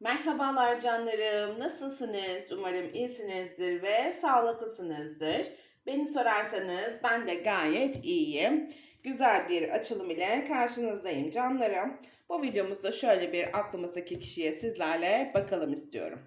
Merhabalar canlarım. Nasılsınız? Umarım iyisinizdir ve sağlıklısınızdır. Beni sorarsanız ben de gayet iyiyim. Güzel bir açılım ile karşınızdayım canlarım. Bu videomuzda şöyle bir aklımızdaki kişiye sizlerle bakalım istiyorum.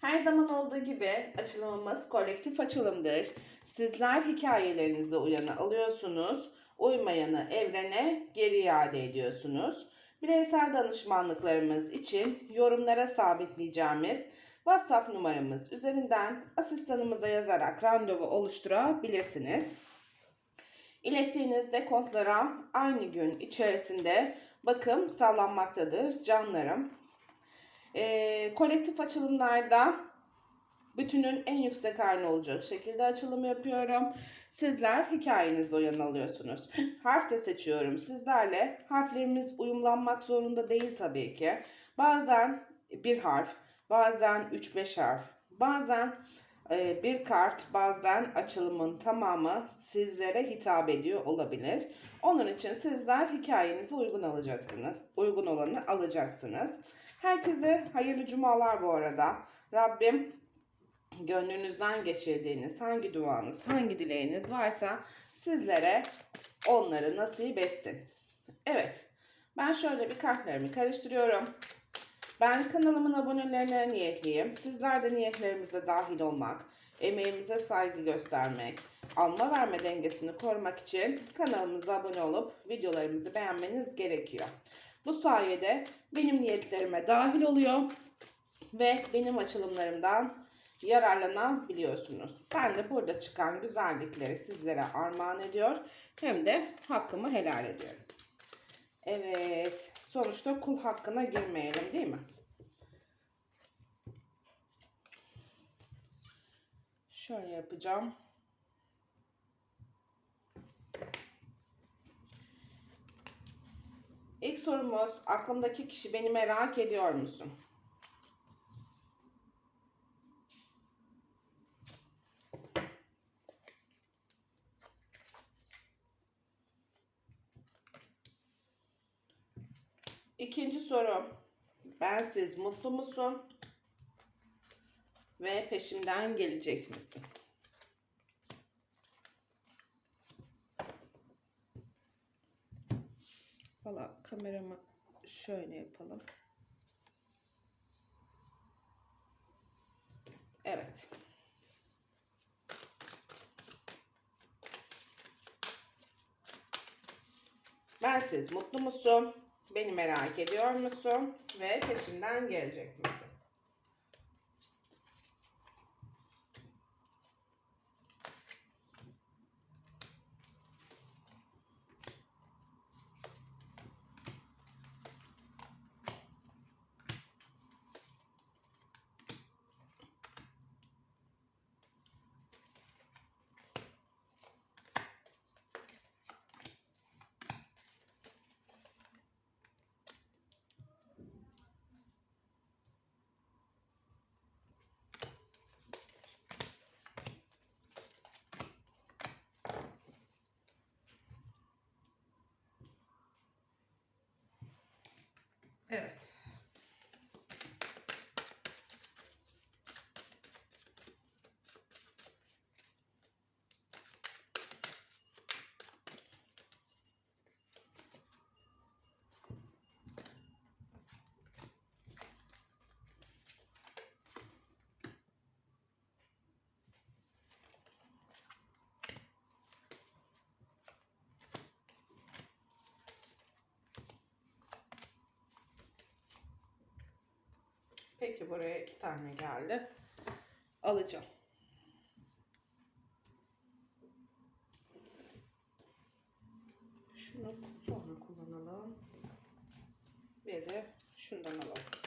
Her zaman olduğu gibi açılımımız kolektif açılımdır. Sizler hikayelerinizi uyana alıyorsunuz. Uymayanı evrene geri iade ediyorsunuz. Bireysel danışmanlıklarımız için yorumlara sabitleyeceğimiz WhatsApp numaramız üzerinden asistanımıza yazarak randevu oluşturabilirsiniz. İlettiğiniz dekontlara aynı gün içerisinde bakım sağlanmaktadır canlarım. Ee, kolektif açılımlarda bütünün en yüksek haline olacak şekilde açılım yapıyorum. Sizler hikayenizde uyan alıyorsunuz. Harf de seçiyorum sizlerle. Harflerimiz uyumlanmak zorunda değil tabii ki. Bazen bir harf, bazen 3-5 harf, bazen e, bir kart, bazen açılımın tamamı sizlere hitap ediyor olabilir. Onun için sizler hikayenize uygun alacaksınız. Uygun olanı alacaksınız. Herkese hayırlı cumalar bu arada. Rabbim gönlünüzden geçirdiğiniz hangi duanız, hangi dileğiniz varsa sizlere onları nasip etsin. Evet, ben şöyle bir kartlarımı karıştırıyorum. Ben kanalımın abonelerine niyetliyim. Sizler de niyetlerimize dahil olmak, emeğimize saygı göstermek, alma verme dengesini korumak için kanalımıza abone olup videolarımızı beğenmeniz gerekiyor. Bu sayede benim niyetlerime dahil oluyor ve benim açılımlarımdan yararlanabiliyorsunuz. Ben de burada çıkan güzellikleri sizlere armağan ediyor. Hem de hakkımı helal ediyorum. Evet. Sonuçta kul hakkına girmeyelim değil mi? Şöyle yapacağım. İlk sorumuz aklımdaki kişi beni merak ediyor musun? Soru. Bensiz mutlu musun? Ve peşimden gelecek misin? Valla kameramı şöyle yapalım. Evet. Bensiz mutlu musun? Beni merak ediyor musun? Ve peşinden gelecek misin? Evet. Peki buraya iki tane geldi. Alacağım. Şunu sonra kullanalım. Bir de şundan alalım.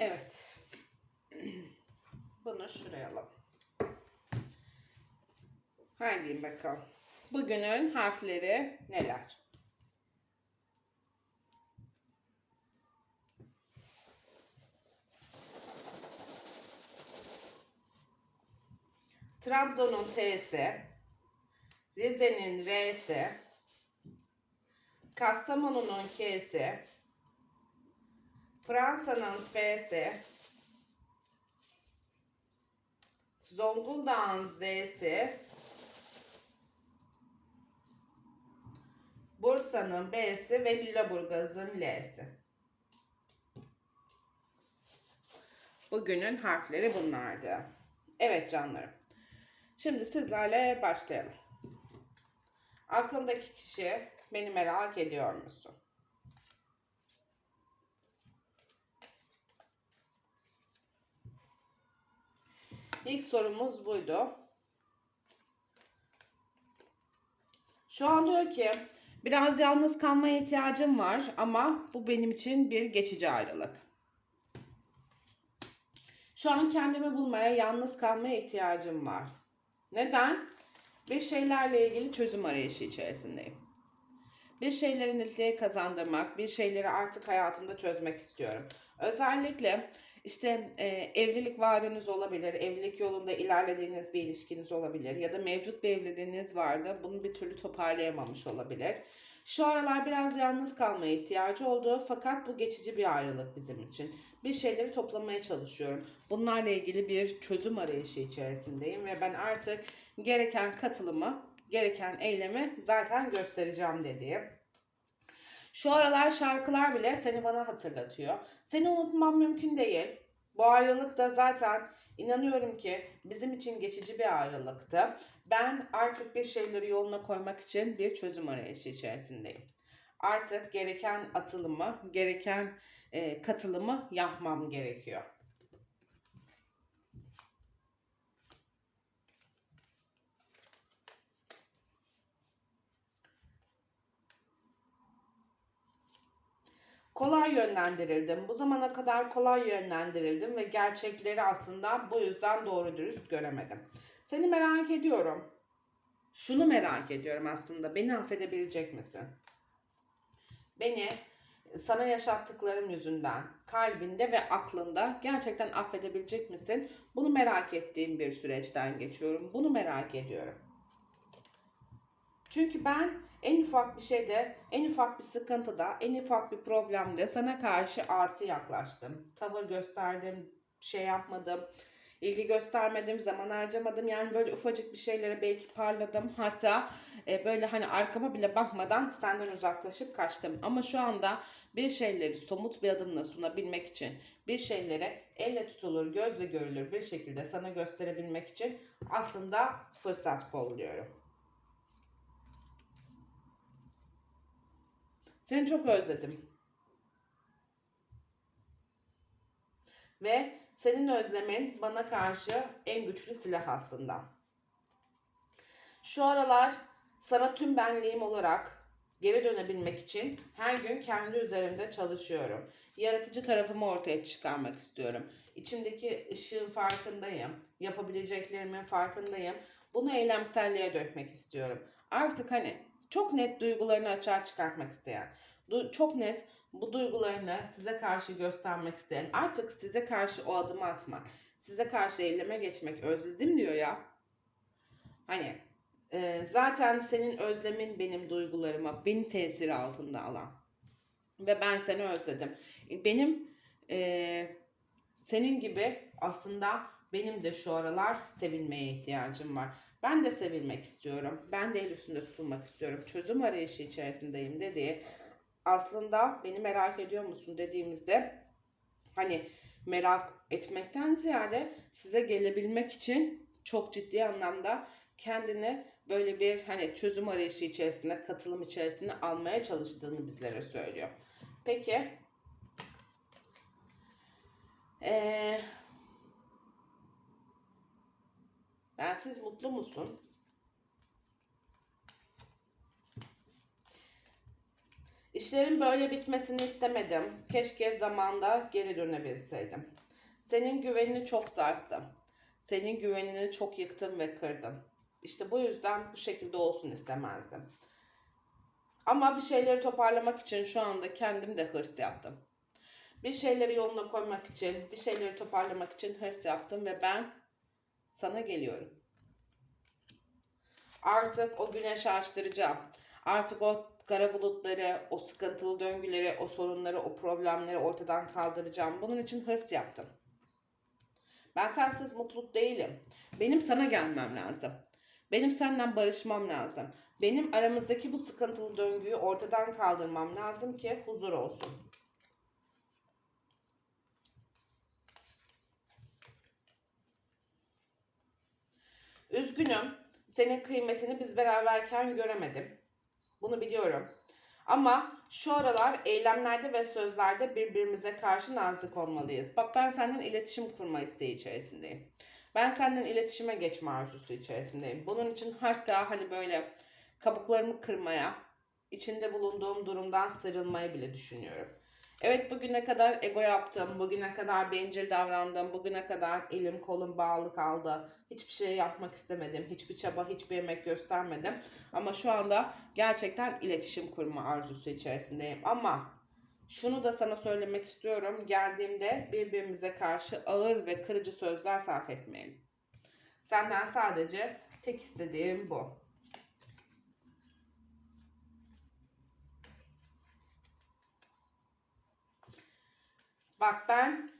Evet. Bunu şuraya alalım. Haydi bakalım. Bugünün harfleri neler? Trabzon'un T'si, Rize'nin R'si, Kastamonu'nun K'si, Fransa'nın F'si, Zonguldak'ın Z'si, Bursa'nın B'si ve Lüleburgaz'ın L'si. Bugünün harfleri bunlardı. Evet canlarım. Şimdi sizlerle başlayalım. Aklındaki kişi beni merak ediyor musun? İlk sorumuz buydu. Şu an diyor ki biraz yalnız kalmaya ihtiyacım var ama bu benim için bir geçici ayrılık. Şu an kendimi bulmaya, yalnız kalmaya ihtiyacım var. Neden? Bir şeylerle ilgili çözüm arayışı içerisindeyim. Bir şeyleri netliğe kazandırmak, bir şeyleri artık hayatımda çözmek istiyorum. Özellikle işte e, evlilik vaadiniz olabilir, evlilik yolunda ilerlediğiniz bir ilişkiniz olabilir ya da mevcut bir evliliğiniz vardı, bunu bir türlü toparlayamamış olabilir. Şu aralar biraz yalnız kalmaya ihtiyacı oldu fakat bu geçici bir ayrılık bizim için. Bir şeyleri toplamaya çalışıyorum. Bunlarla ilgili bir çözüm arayışı içerisindeyim ve ben artık gereken katılımı, gereken eylemi zaten göstereceğim dediğim. Şu aralar şarkılar bile seni bana hatırlatıyor. Seni unutmam mümkün değil. Bu ayrılık da zaten inanıyorum ki bizim için geçici bir ayrılıktı. Ben artık bir şeyleri yoluna koymak için bir çözüm arayışı içerisindeyim. Artık gereken atılımı, gereken e, katılımı yapmam gerekiyor. Kolay yönlendirildim. Bu zamana kadar kolay yönlendirildim ve gerçekleri aslında bu yüzden doğru dürüst göremedim. Seni merak ediyorum. Şunu merak ediyorum aslında. Beni affedebilecek misin? Beni sana yaşattıklarım yüzünden kalbinde ve aklında gerçekten affedebilecek misin? Bunu merak ettiğim bir süreçten geçiyorum. Bunu merak ediyorum. Çünkü ben en ufak bir şeyde, en ufak bir sıkıntıda, en ufak bir problemde sana karşı asi yaklaştım. Tavır gösterdim, şey yapmadım, ilgi göstermedim, zaman harcamadım. Yani böyle ufacık bir şeylere belki parladım. Hatta e, böyle hani arkama bile bakmadan senden uzaklaşıp kaçtım. Ama şu anda bir şeyleri somut bir adımla sunabilmek için, bir şeyleri elle tutulur, gözle görülür bir şekilde sana gösterebilmek için aslında fırsat kolluyorum. Seni çok özledim. Ve senin özlemin bana karşı en güçlü silah aslında. Şu aralar sana tüm benliğim olarak geri dönebilmek için her gün kendi üzerimde çalışıyorum. Yaratıcı tarafımı ortaya çıkarmak istiyorum. İçimdeki ışığın farkındayım. Yapabileceklerimin farkındayım. Bunu eylemselliğe dökmek istiyorum. Artık hani çok net duygularını açığa çıkartmak isteyen, du- çok net bu duygularını size karşı göstermek isteyen, artık size karşı o adımı atmak, size karşı eyleme geçmek özledim diyor ya. Hani e, zaten senin özlemin benim duygularıma, beni tesiri altında alan. Ve ben seni özledim. Benim e, senin gibi aslında benim de şu aralar sevilmeye ihtiyacım var. Ben de sevilmek istiyorum. Ben de el üstünde tutulmak istiyorum. Çözüm arayışı içerisindeyim dediği aslında beni merak ediyor musun dediğimizde hani merak etmekten ziyade size gelebilmek için çok ciddi anlamda kendini böyle bir hani çözüm arayışı içerisinde, katılım içerisinde almaya çalıştığını bizlere söylüyor. Peki. Ee, bensiz mutlu musun? İşlerin böyle bitmesini istemedim. Keşke zamanda geri dönebilseydim. Senin güvenini çok sarstım. Senin güvenini çok yıktım ve kırdım. İşte bu yüzden bu şekilde olsun istemezdim. Ama bir şeyleri toparlamak için şu anda kendim de hırs yaptım. Bir şeyleri yoluna koymak için, bir şeyleri toparlamak için hırs yaptım ve ben sana geliyorum. Artık o güneş açtıracağım. Artık o kara bulutları, o sıkıntılı döngüleri, o sorunları, o problemleri ortadan kaldıracağım. Bunun için hırs yaptım. Ben sensiz mutlu değilim. Benim sana gelmem lazım. Benim senden barışmam lazım. Benim aramızdaki bu sıkıntılı döngüyü ortadan kaldırmam lazım ki huzur olsun. Üzgünüm. Senin kıymetini biz beraberken göremedim. Bunu biliyorum. Ama şu aralar eylemlerde ve sözlerde birbirimize karşı nazik olmalıyız. Bak ben senden iletişim kurma isteği içerisindeyim. Ben senden iletişime geçme arzusu içerisindeyim. Bunun için hatta hani böyle kabuklarımı kırmaya, içinde bulunduğum durumdan sıyrılmayı bile düşünüyorum. Evet bugüne kadar ego yaptım, bugüne kadar bencil davrandım, bugüne kadar elim kolum bağlı kaldı. Hiçbir şey yapmak istemedim, hiçbir çaba, hiçbir emek göstermedim. Ama şu anda gerçekten iletişim kurma arzusu içerisindeyim. Ama şunu da sana söylemek istiyorum. Geldiğimde birbirimize karşı ağır ve kırıcı sözler sarf etmeyelim. Senden sadece tek istediğim bu. Bak ben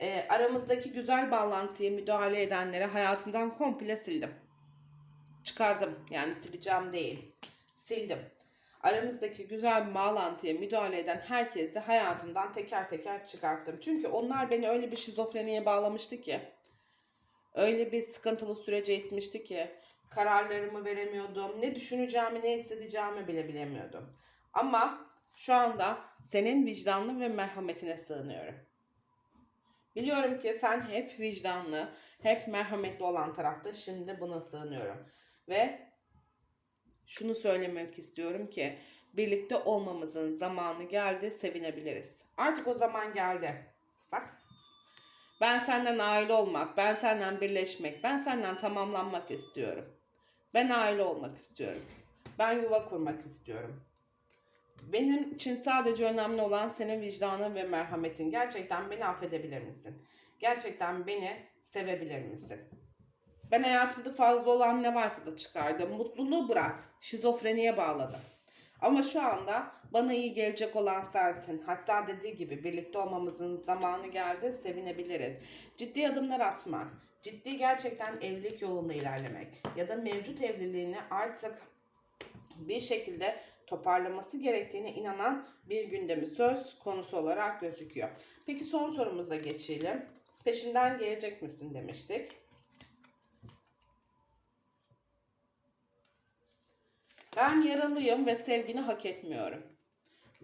e, aramızdaki güzel bağlantıyı müdahale edenleri hayatımdan komple sildim. Çıkardım. Yani sileceğim değil. Sildim. Aramızdaki güzel bağlantıya müdahale eden herkesi hayatımdan teker teker çıkarttım. Çünkü onlar beni öyle bir şizofreniye bağlamıştı ki. Öyle bir sıkıntılı sürece itmişti ki. Kararlarımı veremiyordum. Ne düşüneceğimi, ne hissedeceğimi bile bilemiyordum. Ama şu anda senin vicdanlı ve merhametine sığınıyorum. Biliyorum ki sen hep vicdanlı, hep merhametli olan tarafta. Şimdi buna sığınıyorum. Ve şunu söylemek istiyorum ki birlikte olmamızın zamanı geldi, sevinebiliriz. Artık o zaman geldi. Bak. Ben senden aile olmak, ben senden birleşmek, ben senden tamamlanmak istiyorum. Ben aile olmak istiyorum. Ben yuva kurmak istiyorum. Benim için sadece önemli olan senin vicdanın ve merhametin. Gerçekten beni affedebilir misin? Gerçekten beni sevebilir misin? Ben hayatımda fazla olan ne varsa da çıkardım. Mutluluğu bırak. Şizofreniye bağladım. Ama şu anda bana iyi gelecek olan sensin. Hatta dediği gibi birlikte olmamızın zamanı geldi. Sevinebiliriz. Ciddi adımlar atmak. Ciddi gerçekten evlilik yolunda ilerlemek. Ya da mevcut evliliğini artık bir şekilde toparlaması gerektiğine inanan bir gündemi söz konusu olarak gözüküyor. Peki son sorumuza geçelim. Peşinden gelecek misin demiştik. Ben yaralıyım ve sevgini hak etmiyorum.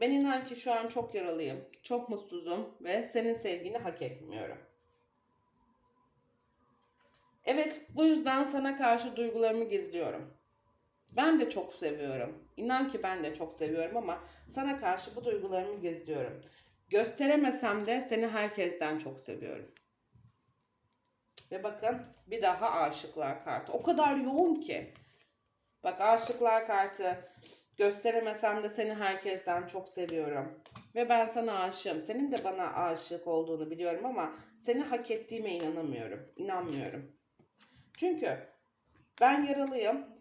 Ben inan ki şu an çok yaralıyım, çok mutsuzum ve senin sevgini hak etmiyorum. Evet, bu yüzden sana karşı duygularımı gizliyorum. Ben de çok seviyorum. İnan ki ben de çok seviyorum ama sana karşı bu duygularımı gizliyorum. Gösteremesem de seni herkesten çok seviyorum. Ve bakın bir daha aşıklar kartı. O kadar yoğun ki. Bak aşıklar kartı. Gösteremesem de seni herkesten çok seviyorum. Ve ben sana aşığım. Senin de bana aşık olduğunu biliyorum ama seni hak ettiğime inanamıyorum. İnanmıyorum. Çünkü ben yaralıyım.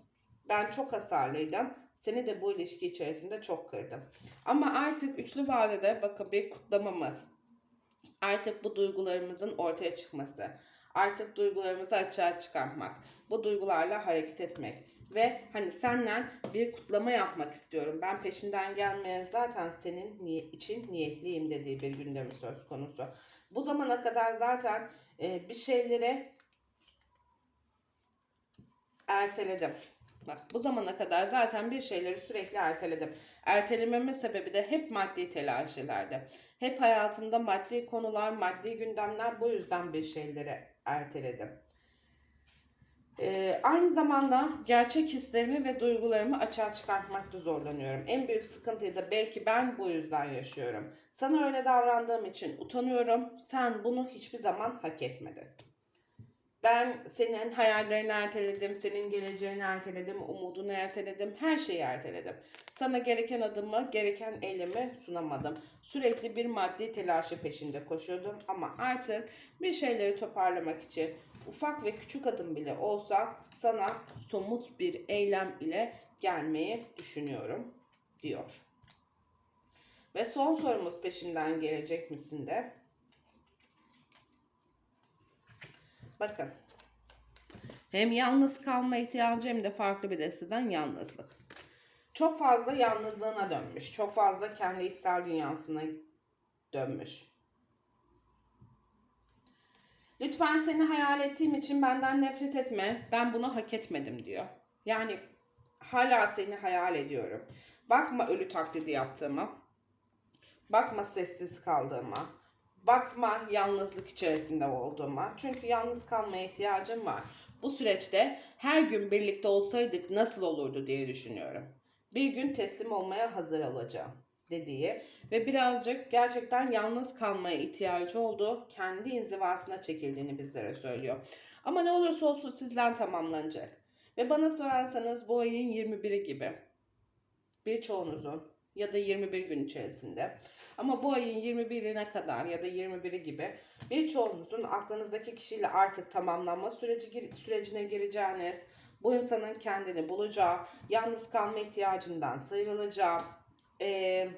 Ben çok hasarlıydım. Seni de bu ilişki içerisinde çok kırdım. Ama artık üçlü vadede bakın bir kutlamamız. Artık bu duygularımızın ortaya çıkması. Artık duygularımızı açığa çıkartmak. Bu duygularla hareket etmek. Ve hani senden bir kutlama yapmak istiyorum. Ben peşinden gelmeye zaten senin için niyetliyim dediği bir gündemi söz konusu. Bu zamana kadar zaten e, bir şeyleri erteledim. Bak bu zamana kadar zaten bir şeyleri sürekli erteledim. Ertelememin sebebi de hep maddi telaşelerde. Hep hayatımda maddi konular, maddi gündemler bu yüzden bir şeyleri erteledim. Ee, aynı zamanda gerçek hislerimi ve duygularımı açığa çıkartmakta zorlanıyorum. En büyük sıkıntıyı da belki ben bu yüzden yaşıyorum. Sana öyle davrandığım için utanıyorum. Sen bunu hiçbir zaman hak etmedin. Ben senin hayallerini erteledim, senin geleceğini erteledim, umudunu erteledim, her şeyi erteledim. Sana gereken adımı, gereken eylemi sunamadım. Sürekli bir maddi telaşı peşinde koşuyordum ama artık bir şeyleri toparlamak için ufak ve küçük adım bile olsa sana somut bir eylem ile gelmeyi düşünüyorum diyor. Ve son sorumuz peşimden gelecek misin de. Bakın. Hem yalnız kalma ihtiyacı hem de farklı bir desteden yalnızlık. Çok fazla yalnızlığına dönmüş. Çok fazla kendi içsel dünyasına dönmüş. Lütfen seni hayal ettiğim için benden nefret etme. Ben bunu hak etmedim diyor. Yani hala seni hayal ediyorum. Bakma ölü taklidi yaptığıma. Bakma sessiz kaldığıma. Bakma yalnızlık içerisinde olduğuma. Çünkü yalnız kalmaya ihtiyacım var. Bu süreçte her gün birlikte olsaydık nasıl olurdu diye düşünüyorum. Bir gün teslim olmaya hazır olacağım dediği ve birazcık gerçekten yalnız kalmaya ihtiyacı olduğu kendi inzivasına çekildiğini bizlere söylüyor. Ama ne olursa olsun sizden tamamlanacak. Ve bana sorarsanız bu ayın 21'i gibi birçoğunuzun ya da 21 gün içerisinde ama bu ayın 21'ine kadar ya da 21'i gibi birçoğunuzun aklınızdaki kişiyle artık tamamlanma süreci sürecine gireceğiniz, bu insanın kendini bulacağı, yalnız kalma ihtiyacından sıyrılacağı, ee,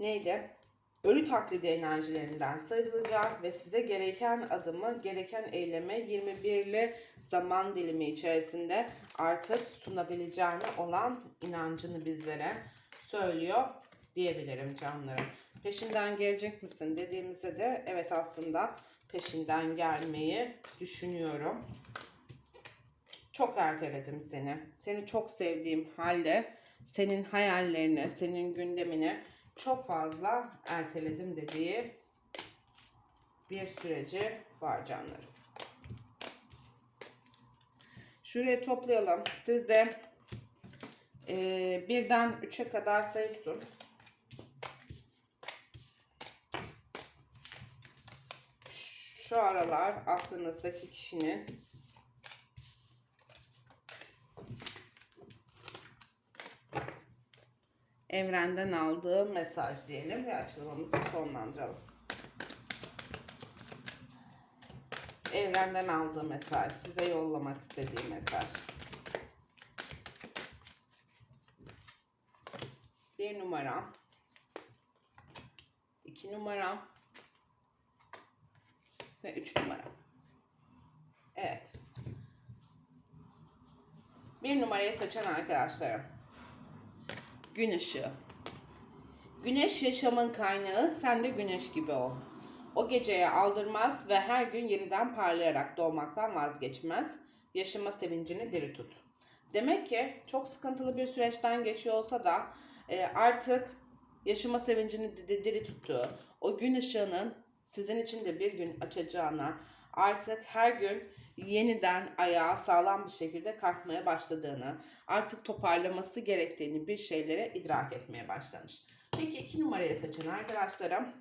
neydi? Ölü taklidi enerjilerinden sıyrılacak ve size gereken adımı, gereken eyleme 21'li zaman dilimi içerisinde artık sunabileceğine olan inancını bizlere söylüyor diyebilirim canlarım. Peşinden gelecek misin dediğimizde de evet aslında peşinden gelmeyi düşünüyorum. Çok erteledim seni. Seni çok sevdiğim halde senin hayallerini, senin gündemini çok fazla erteledim dediği bir süreci var canlarım. Şuraya toplayalım. Siz de e, birden üçe kadar sayı tutun. Şu aralar aklınızdaki kişinin evrenden aldığı mesaj diyelim ve açılımımızı sonlandıralım. Evrenden aldığı mesaj, size yollamak istediği mesaj. Bir numara, iki numara ve üç numara. Evet. Bir numarayı seçen arkadaşlarım. Gün ışığı. Güneş yaşamın kaynağı, sen de güneş gibi ol. O geceye aldırmaz ve her gün yeniden parlayarak doğmaktan vazgeçmez. Yaşama sevincini diri tut. Demek ki çok sıkıntılı bir süreçten geçiyor olsa da e, artık yaşama sevincini di- diri tuttuğu, o gün ışığının sizin için de bir gün açacağına, artık her gün yeniden ayağa sağlam bir şekilde kalkmaya başladığını, artık toparlaması gerektiğini bir şeylere idrak etmeye başlamış. Peki iki numarayı seçen arkadaşlarım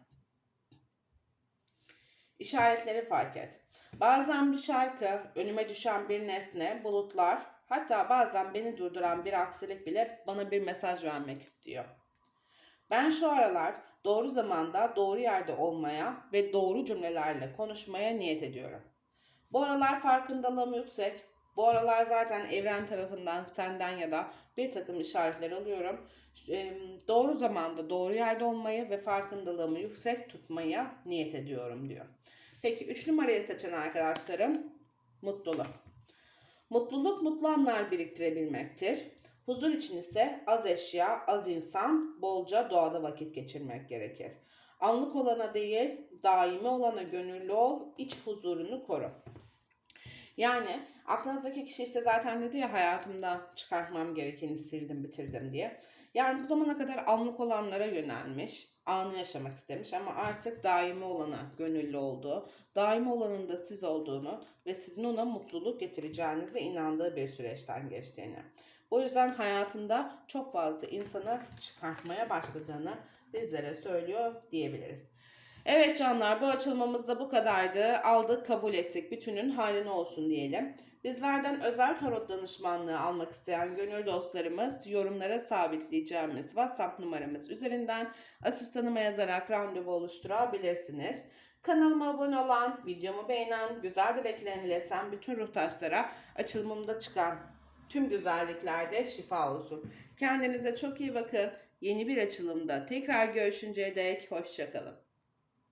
işaretleri fark et. Bazen bir şarkı, önüme düşen bir nesne, bulutlar, hatta bazen beni durduran bir aksilik bile bana bir mesaj vermek istiyor. Ben şu aralar doğru zamanda doğru yerde olmaya ve doğru cümlelerle konuşmaya niyet ediyorum. Bu aralar farkındalığım yüksek. Bu aralar zaten evren tarafından senden ya da bir takım işaretler alıyorum. Doğru zamanda doğru yerde olmayı ve farkındalığımı yüksek tutmaya niyet ediyorum diyor. Peki 3 numarayı seçen arkadaşlarım mutluluk. Mutluluk mutlu anlar biriktirebilmektir. Huzur için ise az eşya, az insan, bolca doğada vakit geçirmek gerekir. Anlık olana değil, daimi olana gönüllü ol, iç huzurunu koru. Yani aklınızdaki kişi işte zaten dedi ya hayatımda çıkartmam gerekeni sildim bitirdim diye. Yani bu zamana kadar anlık olanlara yönelmiş, anı yaşamak istemiş ama artık daimi olana gönüllü olduğu, daimi olanın da siz olduğunu ve sizin ona mutluluk getireceğinize inandığı bir süreçten geçtiğini. O yüzden hayatında çok fazla insanı çıkartmaya başladığını bizlere söylüyor diyebiliriz. Evet canlar bu açılmamız da bu kadardı. Aldık kabul ettik. Bütünün hayrına olsun diyelim. Bizlerden özel tarot danışmanlığı almak isteyen gönül dostlarımız yorumlara sabitleyeceğimiz WhatsApp numaramız üzerinden asistanıma yazarak randevu oluşturabilirsiniz. Kanalıma abone olan, videomu beğenen, güzel dileklerini ileten bütün ruhtaşlara açılımımda çıkan tüm güzelliklerde şifa olsun. Kendinize çok iyi bakın. Yeni bir açılımda tekrar görüşünceye dek hoşçakalın.